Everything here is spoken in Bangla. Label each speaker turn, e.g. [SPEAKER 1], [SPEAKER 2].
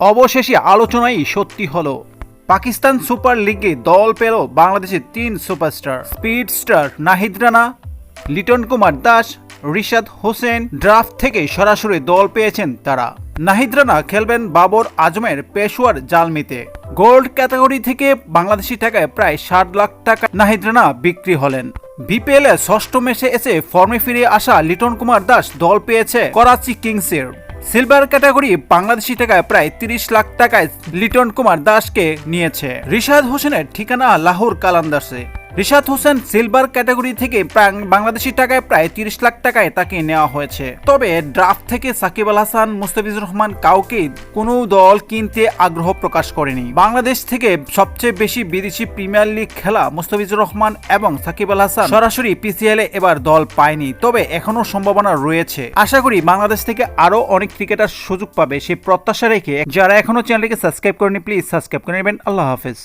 [SPEAKER 1] অবশেষে আলোচনাই সত্যি হলো। পাকিস্তান সুপার লিগে দল পেল বাংলাদেশের তিন superstar. Speed star Nahid Rana, Liton Kumar Das, Rishad Hossain draft থেকে সরাসরি দল পেয়েছেন তারা। নাহিদ রানা খেলবেন বাবর আজমের পেশোয়ার জালমিতে। গোল্ড ক্যাটাগরি থেকে বাংলাদেশি টাকায় প্রায় ষাট লাখ টাকা নাহিদ রানা বিক্রি হলেন। বিপিএল ষষ্ঠ ম্যাচে এসে ফর্মে ফিরে আসা লিটন কুমার দাস দল পেয়েছে করাচি কিংসের। সিলভার ক্যাটাগরি বাংলাদেশি টাকায় প্রায় তিরিশ লাখ টাকায় লিটন কুমার দাসকে নিয়েছে। রিশাদ হোসেনের ঠিকানা লাহোর কালান্দার্সে। রিশাদ হোসেন সিলভার ক্যাটাগরি থেকে বাংলাদেশি টাকায় প্রায় তিরিশ লাখ টাকায় তাকে নেওয়া হয়েছে। তবে ড্রাফট থেকে সাকিব আল হাসান, মুস্তাফিজুর রহমান কাউকে কোনো দল কিনতে আগ্রহ প্রকাশ করেনি। বাংলাদেশ থেকে সবচেয়ে বেশি বিদেশি প্রিমিয়ার লিগ খেলা মুস্তাফিজুর রহমান এবং সাকিব আল হাসান সরাসরি পিসিএল এ এবার দল পায়নি, তবে এখনও সম্ভাবনা রয়েছে। আশা করি বাংলাদেশ থেকে আরও অনেক ক্রিকেটার সুযোগ পাবে, সেই প্রত্যাশা রেখে যারা এখনও চ্যানেলটিকে সাবস্ক্রাইব করেনি, প্লিজ সাবস্ক্রাইব করে নেবেন। আল্লাহ হাফেজ।